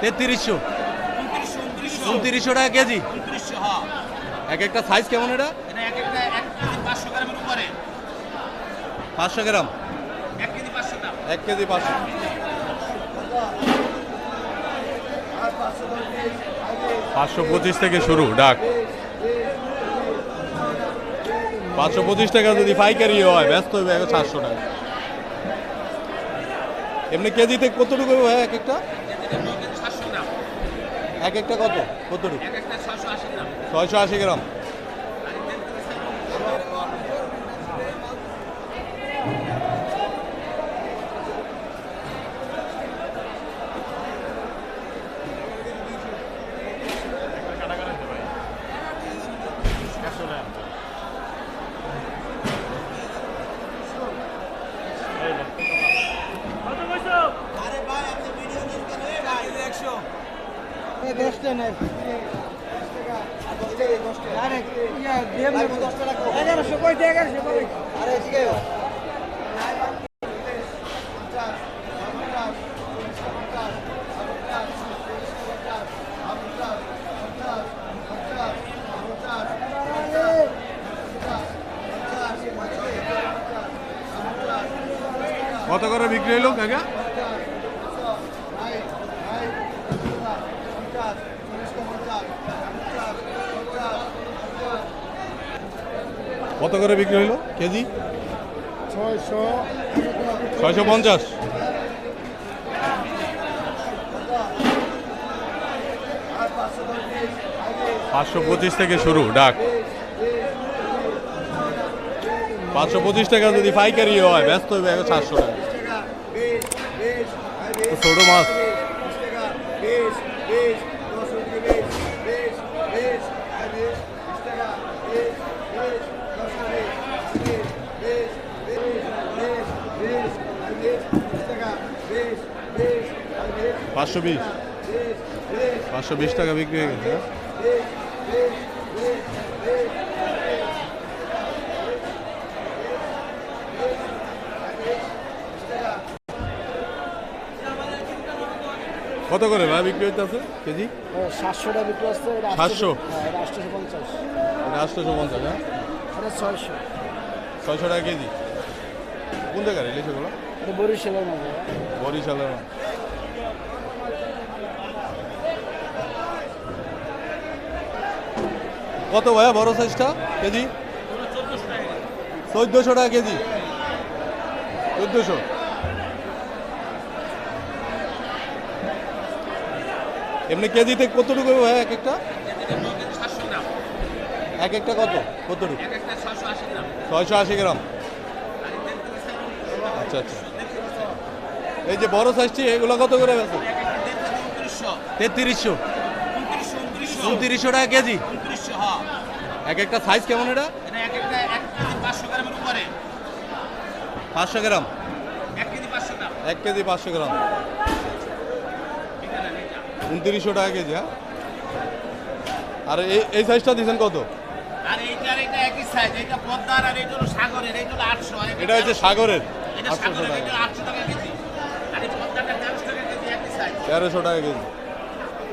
তেত্রিশশো। উনত্রিশশো টাকা কেজি। হ্যাঁ। এক একটা সাইজ কেমন এটা? পাঁচশো গ্রাম। এক কেজি পাঁচশো পাঁচশো। পাঁচশো থেকে শুরু ডাক। পাঁচশো পঁচিশ টাকা যদি পাইকারি হয় ব্যস্ত হবে এখন সাতশো টাকা। এমনি কেজিতে কতটুকু হয় এক একটা? এক একটা কত? কত ছয়শো আশি গ্রাম। এগারোশো কই এগারোশো কই কত করে বিক্রি হলো কাকা? কত করে বিক্রি হলো কেজি? ছয়শো পঞ্চাশ। পাঁচশো পঁচিশ থেকে শুরু ডাক। পাঁচশো পঁচিশ টাকা যদি পাইকারি হয় ব্যস্ত হবে এখন সাতশো টাকা। ছোট মাছ। পাঁচশো বিশ। পাঁচশো বিশ টাকা বিক্রি হয়ে গেছে হ্যাঁ? কত করে ভাই বিক্রি হইতেছে কেজি? সাতশো টাকা বিক্রি আসছে এটা সাতশো? হ্যাঁ আটশোশো পঞ্চাশ। আটশোশো পঞ্চাশ হ্যাঁ? ছয়শো। ছয়শো টাকা কেজি। কোন এটা বরিশালের মাঝে বরিশালের মাছ। কত ভাইয়া বড় সাইজটা কেজি? চোদ্দোশো টাকা কেজি। চোদ্দোশো। এমনি কেজিতে কতটুকু হয় এক একটা? এক একটা কত? কতটুকু? ছয়শো আশি গ্রাম। আচ্ছা আচ্ছা। এই যে বড় সাইজটি এগুলো কত করে বেছে তেত্রিশশো। উনত্রিশশো টাকা কেজি। হ্যাঁ। এক একটা সাইজ কেমন এটা? পাঁচশো গ্রাম? এক কেজি পাঁচশো গ্রাম। উনত্রিশশো টাকা কেজি হ্যাঁ? আর এই এই সাইজটা দিয়েছেন কত? এটা হচ্ছে সাগরের আটশো টাকা। তেরোশো টাকা কেজি।